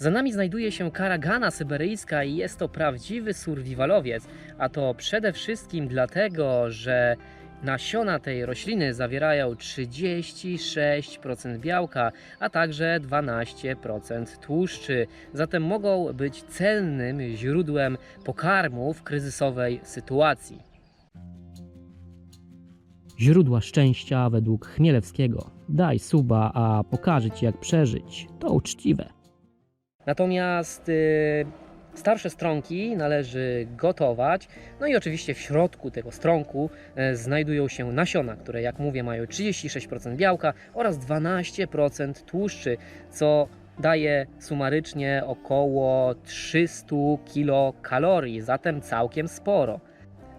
Za nami znajduje się karagana syberyjska i jest to prawdziwy survivalowiec, a to przede wszystkim dlatego, że nasiona tej rośliny zawierają 36% białka, a także 12% tłuszczy, zatem mogą być cennym źródłem pokarmu w kryzysowej sytuacji. Źródła szczęścia według Chmielewskiego. Daj suba, a pokażę ci jak przeżyć. To uczciwe. Natomiast y, starsze stronki należy gotować. No i oczywiście w środku tego stronku e, znajdują się nasiona, które jak mówię mają 36% białka oraz 12% tłuszczy, co daje sumarycznie około 300 kilokalorii, zatem całkiem sporo.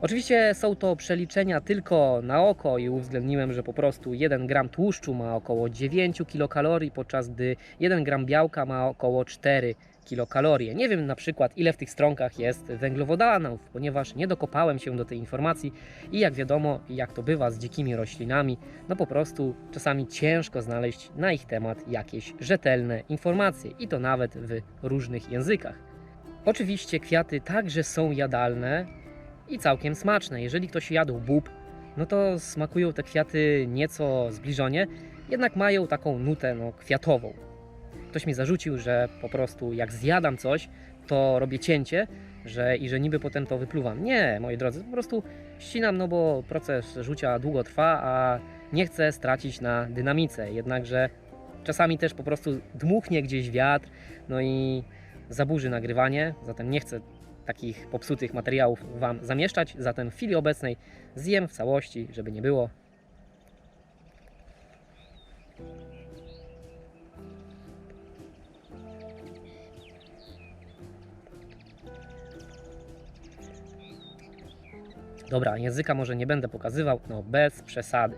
Oczywiście są to przeliczenia tylko na oko i uwzględniłem, że po prostu 1 gram tłuszczu ma około 9 kilokalorii, podczas gdy 1 gram białka ma około 4 kilokalorie. Nie wiem na przykład ile w tych stronkach jest węglowodanów, ponieważ nie dokopałem się do tej informacji i jak wiadomo, jak to bywa z dzikimi roślinami, no po prostu czasami ciężko znaleźć na ich temat jakieś rzetelne informacje i to nawet w różnych językach. Oczywiście kwiaty także są jadalne i całkiem smaczne. Jeżeli ktoś jadł bób, no to smakują te kwiaty nieco zbliżonie, jednak mają taką nutę no, kwiatową. Ktoś mi zarzucił, że po prostu jak zjadam coś, to robię cięcie że, i że niby potem to wypluwam. Nie, moi drodzy, po prostu ścinam, no bo proces rzucia długo trwa, a nie chcę stracić na dynamice. Jednakże czasami też po prostu dmuchnie gdzieś wiatr, no i zaburzy nagrywanie, zatem nie chcę takich popsutych materiałów Wam zamieszczać, zatem w chwili obecnej zjem w całości, żeby nie było. Dobra, języka może nie będę pokazywał, no bez przesady.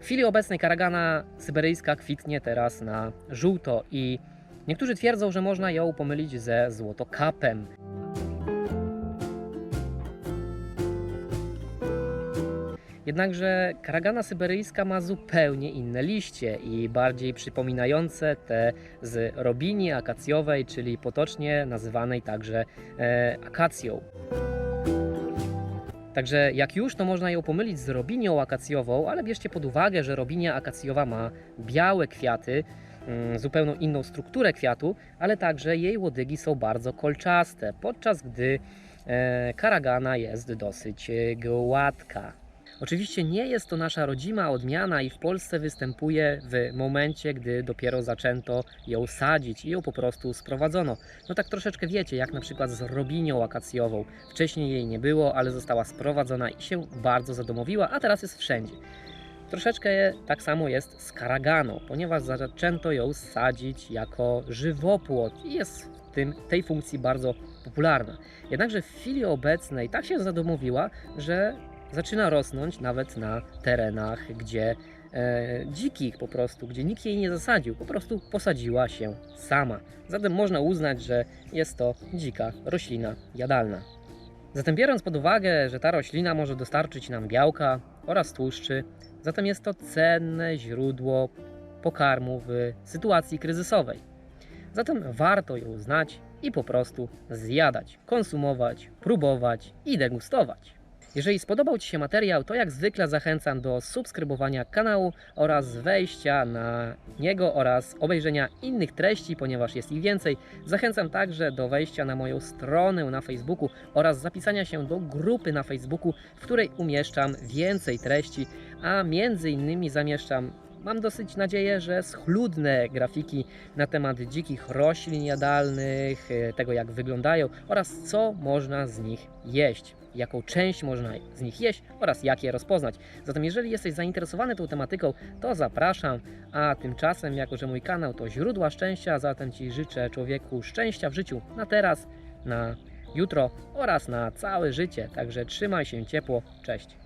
W chwili obecnej karagana syberyjska kwitnie teraz na żółto i niektórzy twierdzą, że można ją pomylić ze złotokapem. Jednakże karagana syberyjska ma zupełnie inne liście i bardziej przypominające te z robini akacjowej, czyli potocznie nazywanej także e, akacją. Także jak już, to można ją pomylić z robinią akacjową, ale bierzcie pod uwagę, że robinia akacjowa ma białe kwiaty, mm, zupełnie inną strukturę kwiatu, ale także jej łodygi są bardzo kolczaste, podczas gdy e, karagana jest dosyć e, gładka. Oczywiście nie jest to nasza rodzima odmiana i w Polsce występuje w momencie, gdy dopiero zaczęto ją sadzić i ją po prostu sprowadzono. No tak troszeczkę wiecie, jak na przykład z robinią akacjową. Wcześniej jej nie było, ale została sprowadzona i się bardzo zadomowiła, a teraz jest wszędzie. Troszeczkę tak samo jest z karaganą, ponieważ zaczęto ją sadzić jako żywopłot i jest w tym, tej funkcji bardzo popularna. Jednakże w chwili obecnej tak się zadomowiła, że zaczyna rosnąć nawet na terenach, gdzie e, dzikich po prostu, gdzie nikt jej nie zasadził, po prostu posadziła się sama. Zatem można uznać, że jest to dzika roślina jadalna. Zatem biorąc pod uwagę, że ta roślina może dostarczyć nam białka oraz tłuszczy, zatem jest to cenne źródło pokarmu w sytuacji kryzysowej. Zatem warto ją znać i po prostu zjadać, konsumować, próbować i degustować. Jeżeli spodobał Ci się materiał, to jak zwykle zachęcam do subskrybowania kanału oraz wejścia na niego oraz obejrzenia innych treści, ponieważ jest ich więcej. Zachęcam także do wejścia na moją stronę na Facebooku oraz zapisania się do grupy na Facebooku, w której umieszczam więcej treści, a między innymi zamieszczam Mam dosyć nadzieję, że schludne grafiki na temat dzikich roślin jadalnych, e, tego jak wyglądają oraz co można z nich jeść, jaką część można z nich jeść oraz jak je rozpoznać. Zatem jeżeli jesteś zainteresowany tą tematyką, to zapraszam, a tymczasem, jako że mój kanał to źródła szczęścia, zatem Ci życzę człowieku szczęścia w życiu na teraz, na jutro oraz na całe życie. Także trzymaj się ciepło, cześć.